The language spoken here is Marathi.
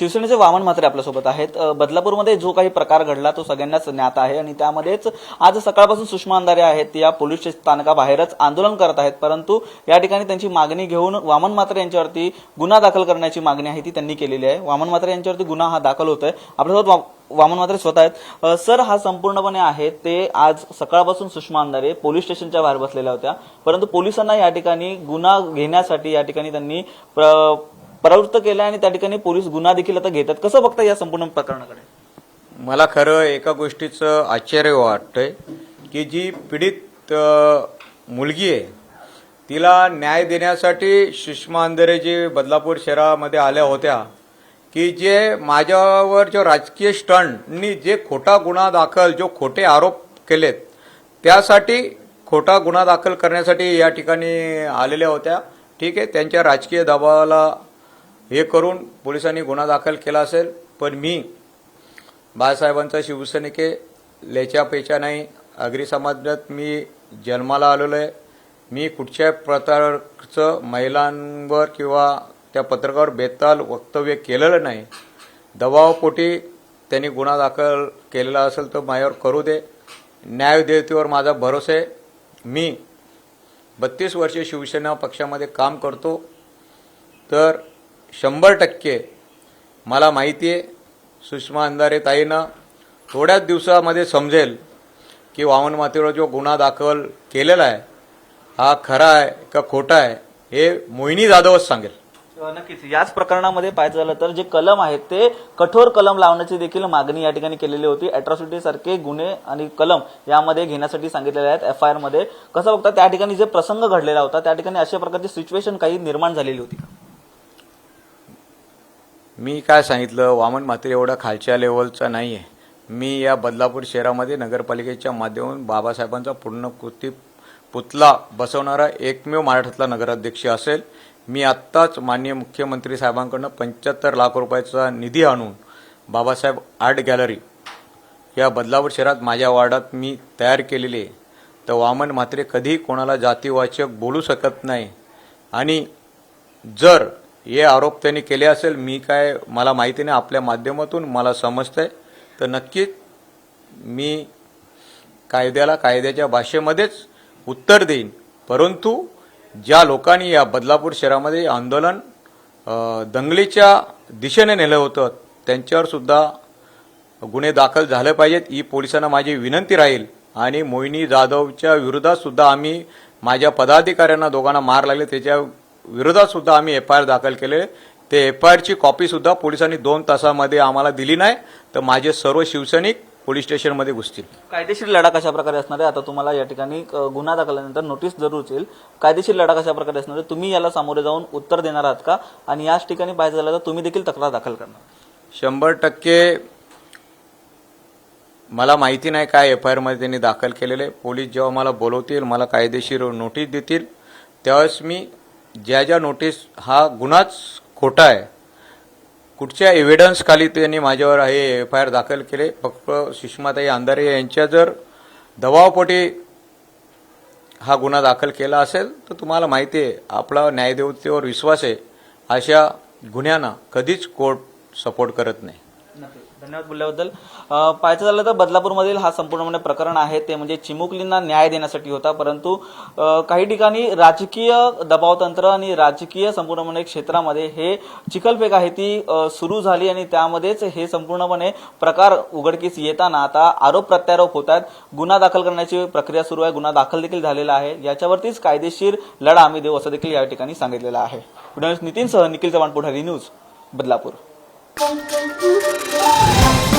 शिवसेनेचे वामन म्हात्रे आपल्यासोबत आहेत. बदलापूरमध्ये जो काही प्रकार घडला तो सगळ्यांनाच ज्ञात आहे आणि त्यामध्येच आज सकाळपासून सुषमा अंधारे आहेत. या पोलीस स्थानकाबाहेरच आंदोलन करत आहेत. परंतु या ठिकाणी त्यांची मागणी घेऊन वामन म्हात्रे यांच्यावरती गुन्हा दाखल करण्याची मागणी आहे ती त्यांनी केलेली आहे. वामन म्हात्रे यांच्यावरती गुन्हा हा दाखल होतोय. आपल्यासोबत वा- वामन म्हात्रे स्वतः आहेत. सर हा संपूर्णपणे आहे. ते आज सकाळपासून सुषमा अंधारे पोलीस स्टेशनच्या बाहेर बसलेल्या होत्या. परंतु पोलिसांना या ठिकाणी गुन्हा घेण्यासाठी या ठिकाणी त्यांनी प्र- परावृत्त केलं आणि त्या ठिकाणी पोलीस गुन्हा देखील आता घेतात. कसं बघता या संपूर्ण प्रकरणाकडे? मला खरं एका गोष्टीचं आश्चर्य वाटतंय की जी पीडित मुलगी आहे तिला न्याय देण्यासाठी सुषमा अंधरे जे बदलापूर शहरामध्ये आल्या होत्या की जे माझ्यावर जो राजकीय स्टंटनी जे खोटा गुन्हा दाखल जो खोटे आरोप केलेत त्यासाठी खोटा गुन्हा दाखल करण्यासाठी या ठिकाणी आलेल्या होत्या. ठीक आहे त्यांच्या राजकीय दबावाला हे करून पोलिसांनी गुन्हा दाखल केला असेल पण मी बाळासाहेबांचा शिवसैनिके लेच्या नाही आगरी समाजात मी जन्माला आलेलो आहे. मी कुठच्याही प्रकारचं महिलांवर किंवा त्या पत्रकावर बेताल वक्तव्य केलेलं नाही. दबावपोटी त्यांनी गुन्हा दाखल केलेला असेल तर माझ्यावर करू दे. न्यायदेवतेवर माझा भरोसा आहे. मी बत्तीस वर्षे शिवसेना पक्षामध्ये काम करतो. तर शंभर टक्के मला माहिती आहे. सुषमा अंधारे ताईनं थोड्याच दिवसामध्ये समजेल की वामन मातेवर जो गुन्हा दाखल केलेला आहे हा खरा आहे का खोटा आहे हे मोहिनी जाधवच सांगेल. नक्कीच. याच प्रकरणामध्ये पाहायचं झालं तर जे कलम आहेत ते कठोर कलम लावण्याची देखील मागणी या ठिकाणी केलेली होती. अॅट्रॉसिटी सारखे गुन्हे आणि कलम यामध्ये घेण्यासाठी सांगितलेले आहेत एफ आय आरमध्ये. कसं बघता त्या ठिकाणी जे प्रसंग घडलेला होता त्या ठिकाणी अशा प्रकारची सिच्युएशन काही निर्माण झालेली होती मी काय सांगितलं? वामन म्हात्रे एवढा खालच्या लेवलचा नाही आहे मी या बदलापूर शहरामध्ये नगरपालिकेच्या माध्यमातून बाबासाहेबांचा पूर्णकृती पुतला बसवणारा एकमेव मराठातला नगराध्यक्ष असेल. मी आत्ताच माननीय मुख्यमंत्री साहेबांकडनं पंच्याहत्तर लाख रुपयाचा निधी आणून बाबासाहेब आर्ट गॅलरी या बदलापूर शहरात माझ्या वार्डात मी तयार केलेली आहे. तर वामन म्हात्रे कधी कोणाला जातीवाचक बोलू शकत नाही. आणि जर हे आरोप त्यांनी केले असेल मी काय मला माहिती नाही आपल्या माध्यमातून मला समजतंय. तर नक्कीच मी कायद्याला कायद्याच्या भाषेमध्येच उत्तर देईन. परंतु ज्या लोकांनी या बदलापूर शहरामध्ये आंदोलन दंगलीच्या दिशेने नेलं होतं त्यांच्यावर सुद्धा गुन्हे दाखल झाले पाहिजेत ही पोलिसांना माझी विनंती राहील. आणि मोहिनी जाधवच्या विरोधात सुद्धा आम्ही माझ्या पदाधिकाऱ्यांना दोघांना मार लागले त्याच्या विरोधात सुद्धा आम्ही एफ आय आर दाखल केले. ते एफ आय आरची कॉपी सुद्धा पोलिसांनी दोन तासामध्ये आम्हाला दिली नाही. तर माझे सर्व शिवसैनिक पोलीस स्टेशनमध्ये घुसतील. कायदेशीर लढा कशा प्रकारे असणार आहे? आता तुम्हाला या ठिकाणी गुन्हा दाखल्यानंतर नोटीस जरूर येईल. कायदेशीर लढा कशा प्रकारे असणार आहे? तुम्ही याला सामोरे जाऊन उत्तर देणार आहात का? आणि याच ठिकाणी पाहायचं झालं तर तुम्ही देखील तक्रार दाखल करणार. शंभर टक्के मला माहिती नाही काय एफ आय आरमध्ये त्यांनी दाखल केलेले. पोलीस जेव्हा मला बोलवतील मला कायदेशीर नोटीस देतील. त्यावेळेस मी ज्या ज्या नोटीस हा गुन्हाच खोटा आहे. कुठच्या एव्हिडन्स खाली त्यांनी माझ्यावर हे एफ आय आर दाखल केले. फक्त सुषमाताई अंधारे यांच्या जर दबावपोटी हा गुन्हा दाखल केला असेल तर तुम्हाला माहिती आहे आपला न्यायदेवतेवर विश्वास आहे. अशा गुन्ह्यांना कधीच कोर्ट सपोर्ट करत नाही. धन्यवाद बोलल्याबद्दल. पाहायचं झालं तर बदलापूरमधील हा संपूर्णपणे प्रकरण आहे ते म्हणजे चिमुकलींना न्याय देण्यासाठी होता परंतु काही ठिकाणी राजकीय दबावतंत्र आणि राजकीय संपूर्णपणे क्षेत्रामध्ये हे चिखलफेक आहे ती सुरू झाली आणि त्यामध्येच हे संपूर्णपणे प्रकार उघडकीस येताना आता आरोप प्रत्यारोप होत आहेत. गुन्हा दाखल करण्याची प्रक्रिया सुरू आहे गुन्हा दाखल देखील झालेला आहे. याच्यावरतीच कायदेशीर लढा आम्ही देऊ असं देखील या ठिकाणी सांगितलेलं आहे. Nitin नितीनसह Nikhil Chavan Pudhari news Badlapur. Boom, boom, boom.